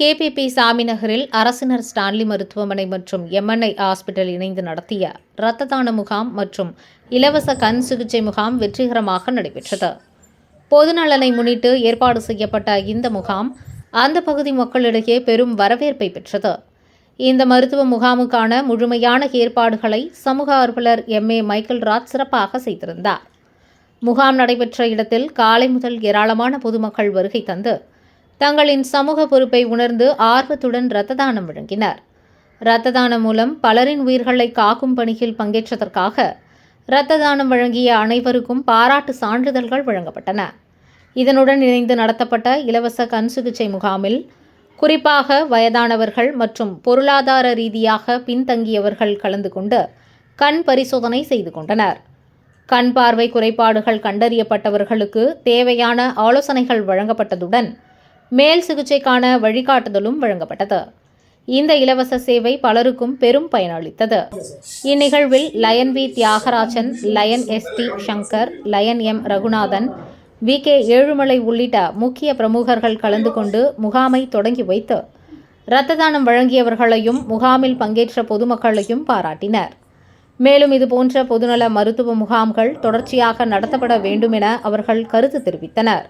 KPP சாமிநகரில் அரசினர் Stanley மருத்துவமனை மற்றும் எம்என்ஐ ஹாஸ்பிட்டல் இணைந்து நடத்திய இரத்த தான முகாம் மற்றும் இலவச கண் சிகிச்சை முகாம் வெற்றிகரமாக நடைபெற்றது. பொதுநலனை முன்னிட்டு ஏற்பாடு செய்யப்பட்ட இந்த முகாம் அந்த பகுதி மக்களிடையே பெரும் வரவேற்பை பெற்றது. இந்த மருத்துவ முகாமுக்கான முழுமையான ஏற்பாடுகளை சமூக ஆர்வலர் எம். ஏ. மைக்கேல் ராஜ் சிறப்பாக செய்திருந்தார். முகாம் நடைபெற்ற இடத்தில் காலை முதல் ஏராளமான பொதுமக்கள் வருகை தந்து தங்களின் சமூக பொறுப்பை உணர்ந்து ஆர்வத்துடன் இரத்த தானம் வழங்கினர். இரத்த தானம் மூலம் பலரின் உயிர்களை காக்கும் பணியில் பங்கேற்றதற்காக இரத்த தானம் வழங்கிய அனைவருக்கும் பாராட்டு சான்றிதழ்கள் வழங்கப்பட்டன. இதனுடன் இணைந்து நடத்தப்பட்ட இலவச கண் சிகிச்சை முகாமில் குறிப்பாக வயதானவர்கள் மற்றும் பொருளாதார ரீதியாக பின்தங்கியவர்கள் கலந்து கொண்டு கண் பரிசோதனை செய்து கொண்டனர். கண் பார்வை குறைபாடுகள் கண்டறியப்பட்டவர்களுக்கு தேவையான ஆலோசனைகள் வழங்கப்பட்டதுடன் மேல் சிகிச்சைக்கான வழிகாட்டுதலும் வழங்கப்பட்டது. இந்த இலவச சேவை பலருக்கும் பெரும் பயனளித்தது. இந்நிகழ்வில் lion V Thiyagarajan lion S D Shankar lion M Raghunathan V K Ezhumalai உள்ளிட்ட முக்கிய பிரமுகர்கள் கலந்து கொண்டு முகாமை தொடங்கி வைத்து இரத்த தானம் வழங்கியவர்களையும் முகாமில் பங்கேற்ற பொதுமக்களையும் பாராட்டினர். மேலும் இதுபோன்ற பொதுநல மருத்துவ முகாம்கள் தொடர்ச்சியாக நடத்தப்பட வேண்டும் என அவர்கள் கருத்து தெரிவித்தனர்.